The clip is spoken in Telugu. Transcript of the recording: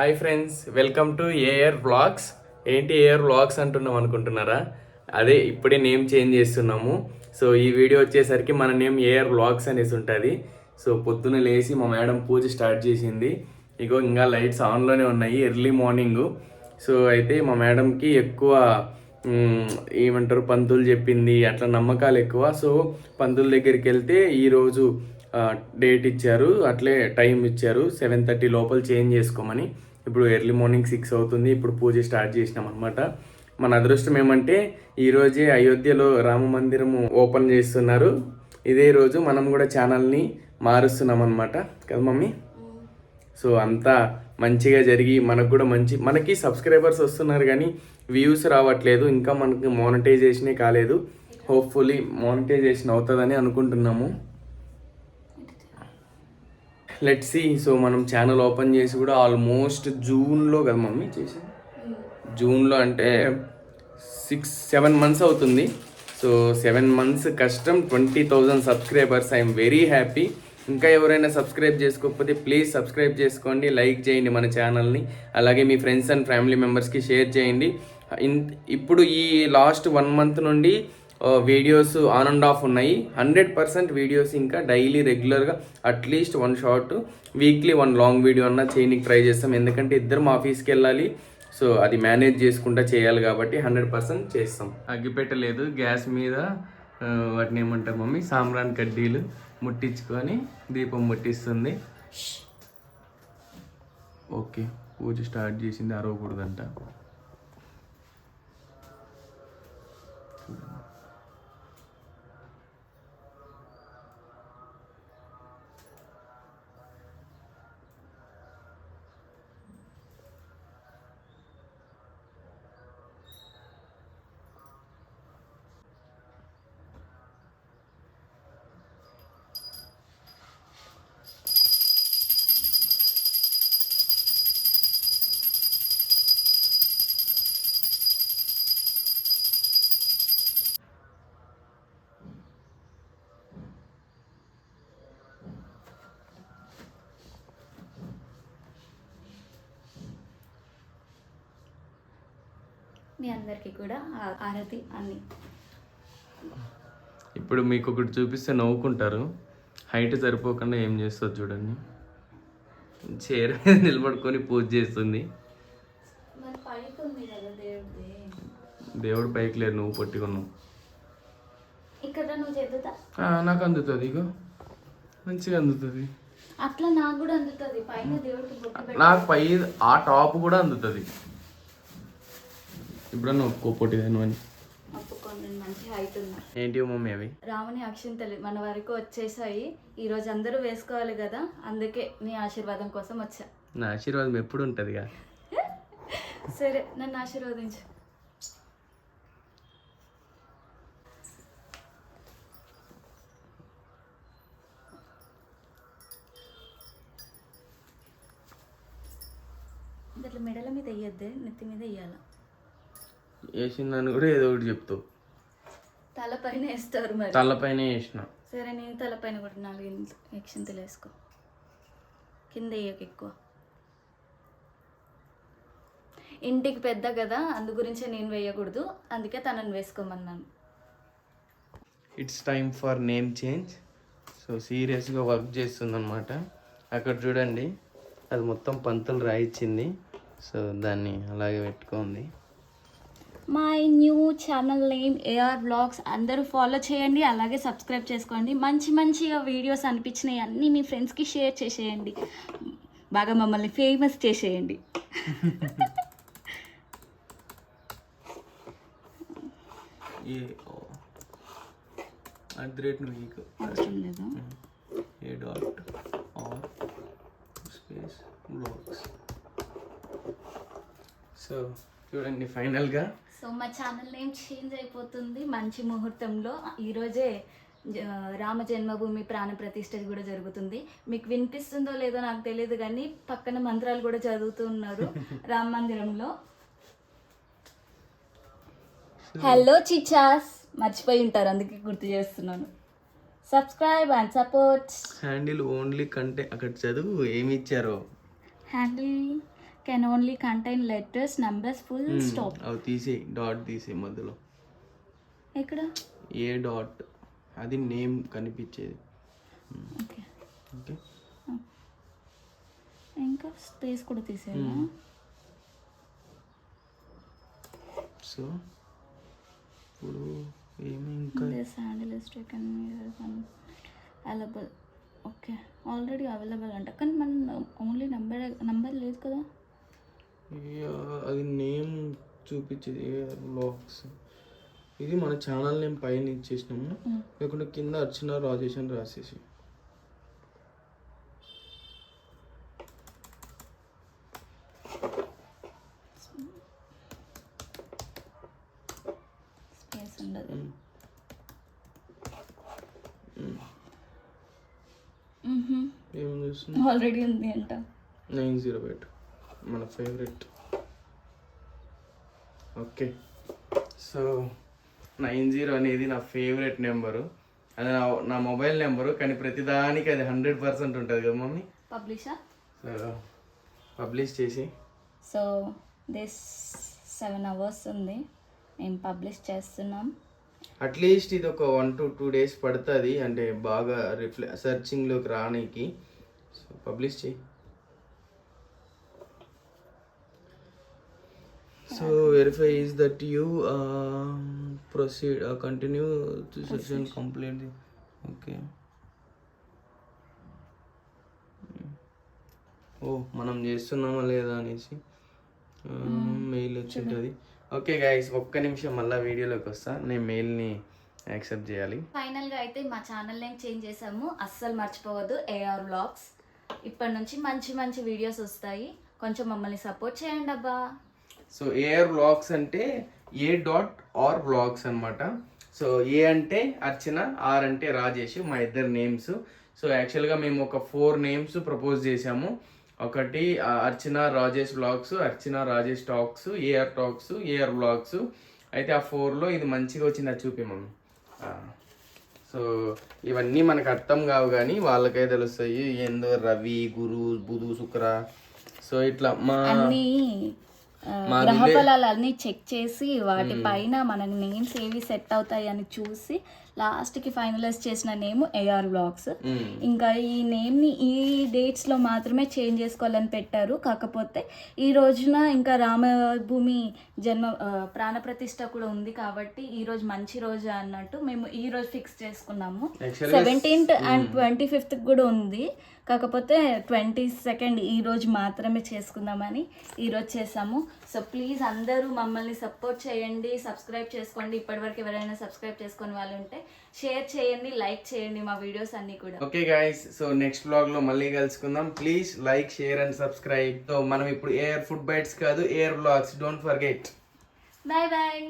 Hi friends welcome to AR vlogs ఏంటి ఏఆర్ వ్లాగ్స్ అంటున్నాం అనుకుంటున్నారా? అదే ఇప్పుడే నేమ్ చేంజ్ చేస్తున్నాము. సో ఈ వీడియో వచ్చేసరికి మన నేమ్ ఏఆర్ వ్లాగ్స్ అనేసి ఉంటుంది. సో పొద్దున లేచి మా మేడం పూజ స్టార్ట్ చేసింది. ఇగో ఇంకా లైట్స్ ఆన్లోనే ఉన్నాయి ఎర్లీ మార్నింగ్ సో అయితే మా మేడంకి ఎక్కువ ఏమంటారు పంతులు చెప్పింది అట్లా నమ్మకాలు ఎక్కువ. సో పంతుల దగ్గరికి వెళ్తే ఈరోజు డేట్ ఇచ్చారు. అట్లే టైం ఇచ్చారు. సెవెన్ థర్టీ లోపల చేంజ్ చేసుకోమని. ఇప్పుడు ఎర్లీ మార్నింగ్ సిక్స్ అవుతుంది. ఇప్పుడు పూజ స్టార్ట్ చేసినాం అనమాట మన అదృష్టం ఏమంటే ఈరోజే అయోధ్యలో రామ మందిరము ఓపెన్ చేస్తున్నారు. ఇదే రోజు మనం కూడా ఛానల్ని మారుస్తున్నాం అనమాట కదా మమ్మీ? సో అంతా మంచిగా జరిగి మనకు కూడా మంచి మనకి సబ్స్క్రైబర్స్ వస్తున్నారు కానీ వ్యూస్ రావట్లేదు. ఇంకా మనకి మానిటైజేషనే కాలేదు. హోప్ఫుల్లీ మానిటైజేషన్ అవుతుందని అనుకుంటున్నాము. లెట్ సి సో మనం ఛానల్ ఓపెన్ చేసి కూడా ఆల్మోస్ట్ జూన్లో కదా మమ్మీ చేసాం జూన్లో అంటే సిక్స్ సెవెన్ మంత్స్ అవుతుంది. సో సెవెన్ మంత్స్ కష్టం. Twenty thousand subscribers I'm very happy ఇంకా ఎవరైనా సబ్స్క్రైబ్ చేసుకోకపోతే ప్లీజ్ సబ్స్క్రైబ్ చేసుకోండి. లైక్ చేయండి మన ఛానల్ని అలాగే మీ ఫ్రెండ్స్ అండ్ ఫ్యామిలీ మెంబర్స్కి షేర్ చేయండి. ఇన్- ఇప్పుడు ఈ లాస్ట్ వన్ మంత్ నుండి వీడియోస్ ఆన్ అండ్ ఆఫ్ ఉన్నాయి. హండ్రెడ్ పర్సెంట్ వీడియోస్ ఇంకా డైలీ రెగ్యులర్గా at least one short weekly one long video అన్నా చేయడానికి ట్రై చేస్తాం. ఎందుకంటే ఇద్దరం ఆఫీస్కి వెళ్ళాలి. సో అది మేనేజ్ చేసుకుంటా చేయాలి కాబట్టి హండ్రెడ్ పర్సెంట్ చేస్తాం. అగ్గిపెట్టలేదు. గ్యాస్ మీద వాటిని ఏమంటారు మమ్మీ? సాంబ్రాన్ కడ్డీలు ముట్టించుకొని దీపం ముట్టిస్తుంది. ఓకే. పూజ స్టార్ట్ చేసింది అరవకూడదంట. మీ అందరికీ కూడా ఆరతి అన్ని. ఇప్పుడు మీకు ఒకటి చూపిస్తే నవ్వుకుంటారు. హైట్ సరిపోకుండా ఏం చేస్తుంది చూడండి. చైర్ మీద నిలబడుకొని పూజ చేస్తుంది. దేవుడు పైకి లేరు నువ్వు పట్టుకున్నావు. నాకు అందుతుంది ఇగో. మంచిగా అందుతుంది. అట్లా నాకు కూడా అందుతుంది. పైన దేవుడికి నాకు పై ఆ టాప్ కూడా అందుతుంది. ఇప్పుడన్నా ఒప్పుకో పొట్టిదాను అని. ఏంటి మమ్మీ అవి? రాముని అక్షింతలు మన వరకు వచ్చేసాయి. ఈ రోజు అందరూ వేసుకోవాలి కదా అందుకే నీ ఆశీర్వాదం కోసం వచ్చా. నా ఆశీర్వాదం ఎప్పుడు ఉంటుందిగా? సరే నన్ను ఆశీర్వదించు. ఇట్లా మెడల మీద వేయద్దే నెత్తి మీద వేయాల? వేసిందని కూడా ఏదో ఒకటి చెప్తావు. తల పైన వేస్తారు మరి. తలపైన వేసిన సరే నేను తల పైన కూడా నాలుగు యక్షింతలు వేసుకో. కింద వేయక ఎక్కువ. ఇంటికి పెద్ద కదా అందు గురించే నేను వేయకూడదు. అందుకే తనని వేసుకోమన్నాను. It's time for name change so సీరియస్గా వర్క్ చేస్తుందన్నమాట. అక్కడ చూడండి అది మొత్తం పంతులు రాయిచ్చింది. సో దాన్ని అలాగే పెట్టుకుంది. My new channel name AR blogs అందరూ ఫాలో చేయండి అలాగే సబ్స్క్రైబ్ చేసుకోండి. మంచి మంచిగా వీడియోస్ అనిపించినవి అన్నీ మీ ఫ్రెండ్స్కి షేర్ చేసేయండి. బాగా మమ్మల్ని ఫేమస్ చేసేయండి. ఏ అట్ ది రేట్ నువ్వు అవసరం లేదు. A dot R space blogs so చూడండి ఫైనల్గా సో మా ఛానల్ నేమ్ చేంజ్ అయిపోతుంది మంచి ముహూర్తంలో. ఈరోజే రామ జన్మభూమి ప్రాణ ప్రతిష్ఠ కూడా జరుగుతుంది. మీకు వినిపిస్తుందో లేదో నాకు తెలియదు కానీ పక్కన మంత్రాలు కూడా చదువుతూ ఉన్నారు రామ మందిరంలో. హలో చిచాస్ మర్చిపోయి ఉంటారు అందుకే గుర్తు చేస్తున్నాను. Subscribe and support handle only కంటే అక్కడ చదువు ఏమి ఇచ్చారో? Handle can only contain letters numbers full Hmm. Stop అవి తీసి డాట్ తీసి మధ్యలో. ఎక్కడ? ఏ డాట్ అది నేమ్ కనిపించేది. ఓకే. ఓకే. ఇంకా స్పేస్ కూడా తీసేయాలా? సో ఇప్పుడు ఏమి ఇంకా? Handle taken available okay. Already available అంట. కానీ మన ఓన్లీ నెంబర్ నెంబర్ లేదు కదా యా, అది నేమ్ చూపించేది లాక్స్. ఇది మన ఛానల్ నేమ్ పైన ఇచ్చేసినాము. లేకుంటే కింద అర్చన రాజేష్ అని రాసేసి. ఏం ఆల్రెడీ ఉంది అంట. Nine zero eight. మన favourite. Okay. So nine zero అనేది నా ఫేవరెట్ నెంబరు. అది నా నా మొబైల్ నెంబరు కానీ ప్రతిదానికి అది హండ్రెడ్ పర్సెంట్ ఉంటుంది కదా మమ్మీ? పబ్లిషా? సో పబ్లిష్ చేసి. సో దిస్ సెవెన్ అవర్స్ ఉంది. మేము పబ్లిష్ చేస్తున్నాం. అట్లీస్ట్ ఇది ఒక వన్ టు టూ డేస్ పడుతుంది. అంటే బాగా రిఫ్లె సర్చింగ్లోకి రానికి. సో పబ్లిష్ చేయి. So verify is that you proceed continue to session complete okay ఓ మనం చేస్తున్నామా లేదా అనేసి మెయిల్ వచ్చింటుంది ఓకే గైస్ ఒక్క నిమిషం మళ్ళీ వీడియోలోకి వస్తా. నేను మెయిల్ని యాక్సెప్ట్ చేయాలి. ఫైనల్గా అయితే మా ఛానల్ నేమ్ చేంజ్ చేసాము అస్సలు మర్చిపోవద్దు. ఏఆర్ వ్లాగ్స్ ఇప్పటి నుంచి మంచి మంచి వీడియోస్ వస్తాయి. కొంచెం మమ్మల్ని సపోర్ట్ చేయండి అబ్బా. సో ఏఆర్ వ్లాగ్స్ అంటే ఏ డాట్ ఆర్ వ్లాగ్స్ అనమాట సో ఏ అంటే అర్చన ఆర్ అంటే రాజేష్ మా ఇద్దరు నేమ్స్. సో యాక్చువల్గా మేము ఒక ఫోర్ నేమ్స్ ప్రపోజ్ చేసాము ఒకటి Archana Rajesh blogs Archana Rajesh talks AR talks AR vlogs అయితే ఆ ఫోర్లో ఇది మంచిగా వచ్చింది అది చూపి మమ్మీ. సో ఇవన్నీ మనకు అర్థం కావు కానీ వాళ్ళకే తెలుస్తాయి. ఏందో రవి గురు బుధు శుక్ర. సో ఇట్లా మా గ్రహ రిలే- ఫలాలు అన్ని చెక్ చేసి వాటి పైన మన నేమ్స్ ఏవి సెట్ అవుతాయి అని చూసి లాస్ట్కి ఫైనలైజ్ చేసిన నేమ్ ఏఆర్ వ్లాగ్స్ మ్మ్. ఇంకా ఈ నేమ్ని ఈ డేట్స్లో మాత్రమే చేంజ్ చేసుకోవాలని పెట్టారు. కాకపోతే ఈ రోజున ఇంకా రామభూమి జన్మ ఆ, ప్రాణప్రతిష్ఠ కూడా ఉంది కాబట్టి ఈ రోజు మంచి రోజు అన్నట్టు మేము ఈ రోజు ఫిక్స్ చేసుకున్నాము. సెవెంటీన్త్ అండ్ ట్వంటీ ఫిఫ్త్ కూడా ఉంది. కాకపోతే ట్వంటీ సెకండ్ ఈ రోజు మాత్రమే చేసుకుందామని ఈ రోజు చేసాము. సో ప్లీజ్ అందరూ మమ్మల్ని సపోర్ట్ చేయండి సబ్స్క్రైబ్ చేసుకోండి. ఇప్పటివరకు ఎవరైనా సబ్స్క్రైబ్ చేసుకునే వాళ్ళు ఉంటే షేర్ చేయండి లైక్ చేయండి మా వీడియోస్ అన్నీ కూడా. ఓకే గాయస్ సో నెక్స్ట్ బ్లాగ్లో మళ్ళీ కలుసుకుందాం. Please like share and subscribe so మనం ఇప్పుడు ఎయిర్ ఫుడ్ బైట్స్ కాదు air blogs don't forget bye bye